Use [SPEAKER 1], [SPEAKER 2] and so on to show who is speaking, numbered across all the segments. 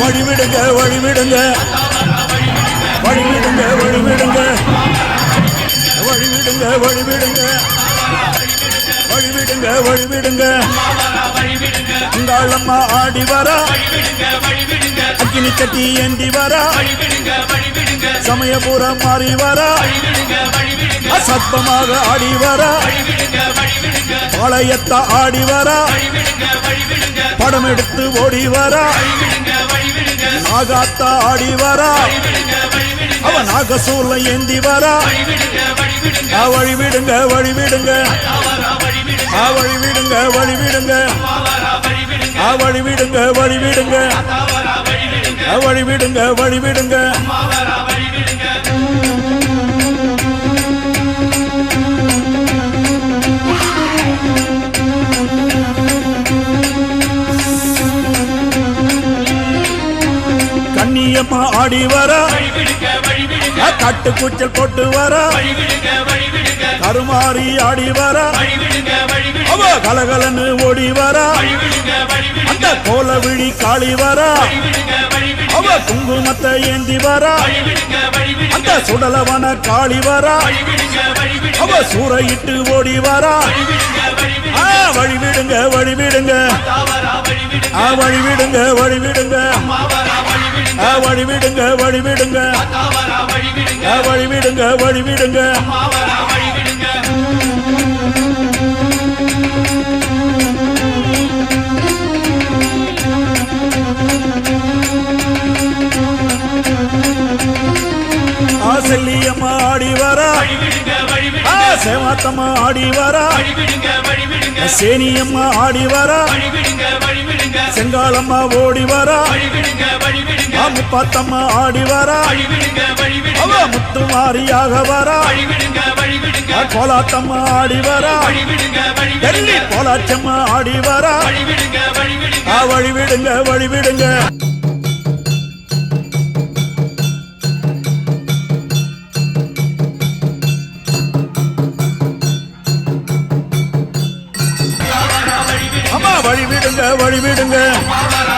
[SPEAKER 1] வழிவிடுங்க வழிவிடுங்க. வழிவிடுங்க வழிவிடுங்க. வழிவிடுங்க வழிவிடுங்க. வழிவிடுங்க வழிவிடுங்க. உங்கள் அம்மா ஆடி வர. அக்கினி கட்டி ஏந்தி வர. சமயபுரம் மாறி வர. அசத்தமாக ஆடி வர. பாளையத்த ஆடி வர. படம் எடுத்து ஓடி வர. நாகாத்தா ஆடி வரா. அவ நாகசூர்ல ஏந்தி வரா. ஆ, வழி விடுங்க வழி விடுங்க ஆ, வழி விடுங்க வழி விடுங்க ஆ, வழி விடுங்க வழி விடுங்க ஆ, வழி விடுங்க வழி விடுங்க ஆடி வரா.
[SPEAKER 2] வழிவிடுங்க வழிவிடுங்க
[SPEAKER 1] கட்டு கூச்சல் போட்டு வரா கருமாறி ஆடி வரா. அவ கலகலன்னு ஓடி வரா. அந்த கோல விழி காளி வரா. அவ குங்குமத்தை ஏந்தி வரா. அந்த சுடலவன காளி வரா. அவ சூறையிட்டு ஓடி வரா.
[SPEAKER 2] வழிவிடுங்க வழிவிடுங்க.
[SPEAKER 1] ஆ, வழிவிடுங்க வழிவிடுங்க.
[SPEAKER 2] வழிவிடுங்க.
[SPEAKER 1] வழிவிடுங்க வழிவிடுங்க.
[SPEAKER 2] வழிவிடுங்க.
[SPEAKER 1] செல்லியம்மா ஆடி வரா. சேவாத்தம்மா ஆடி வரா. சேனியம்மா ஆடி வரா. செங்காலம்மா ஓடி வரா. முப்பாத்தம்மா ஆடி வரா. அவ வரா.
[SPEAKER 2] வழிவிடுங்க வழிவிடுங்க.
[SPEAKER 1] ஆ கோலாத்தம்மா ஆடி வரா.
[SPEAKER 2] வழிவிடுங்க வழிவிடுங்க.
[SPEAKER 1] டெல்லி கோலாச்சம்மா ஆடி வரா.
[SPEAKER 2] வழிவிடுங்க வழிவிடுங்க.
[SPEAKER 1] வழிவிடுங்க வழிவிடுங்க.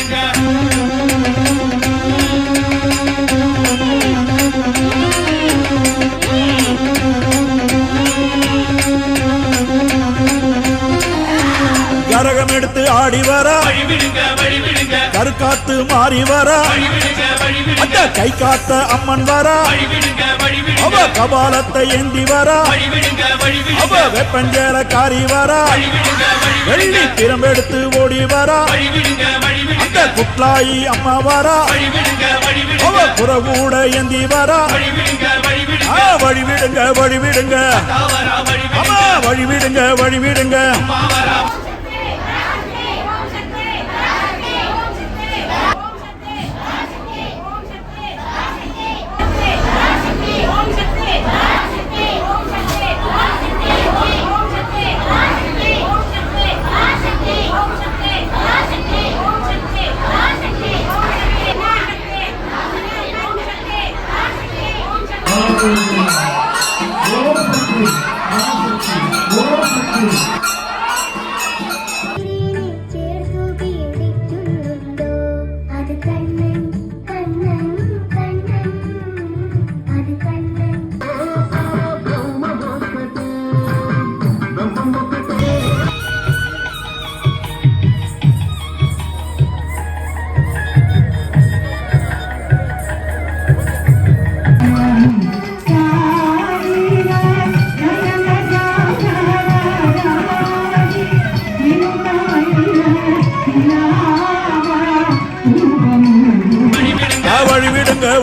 [SPEAKER 1] ஆ ஆடி வர கருக்காத்து மாறி வர. அந்த கை காத்த அம்மன் வர. அவ கபாலத்தை ஏந்தி வரா. அவ வெப்பஞ்சேர காரி வரா.
[SPEAKER 2] வழிவிடுங்க
[SPEAKER 1] வெள்ளி திறம்பெடுத்து ஓடி வரா. அந்த குட்லாயி அம்மா வரா. அவ புறகூட ஏந்தி வரா.
[SPEAKER 2] வழிவிடுங்க வழிவிடுங்க
[SPEAKER 1] வழிவிடுங்க. அம்மா வழிவிடுங்க வழிவிடுங்க.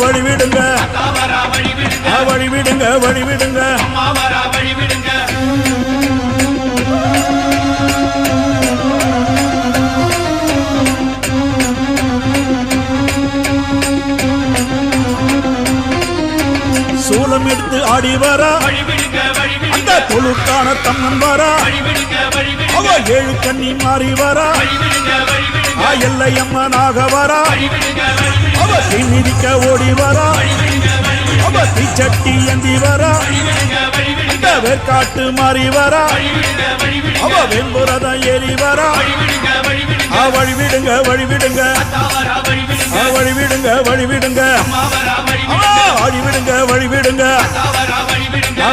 [SPEAKER 1] வழிவிடுங்க. வழிவிடுங்க
[SPEAKER 2] வழிவிடுங்க.
[SPEAKER 1] ஆ சூலம் எடுத்து ஆடி வரா. அந்த தொழுக்கான தம்மன் வரா அவ ஏழு கண்ணி மாறி வரா. எல்லையம்மனாக வரா அவ தீமிதிக்க ஓடி வரா அவ தீச்சட்டி ஏந்தி வரா இந்த வேர்க்காட்டு மாறி வரா அவ வெண்புரதம் ஏறி வரா
[SPEAKER 2] வழிவிடுங்க வழிவிடுங்க
[SPEAKER 1] ஆ வழிவிடுங்க வழிவிடுங்க
[SPEAKER 2] தாவரா வழிவிடுங்க
[SPEAKER 1] ஆ வழிவிடுங்க வழிவிடுங்க
[SPEAKER 2] மாவரா
[SPEAKER 1] ஆ
[SPEAKER 2] வழிவிடுங்க
[SPEAKER 1] வழிவிடுங்க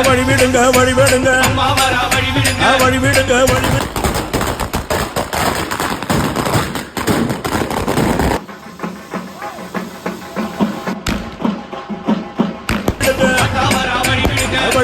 [SPEAKER 1] வழிவிடுங்க
[SPEAKER 2] தாவரா வழிவிடுங்க
[SPEAKER 1] ஆ வழிவிடுங்க வழிவிடுங்க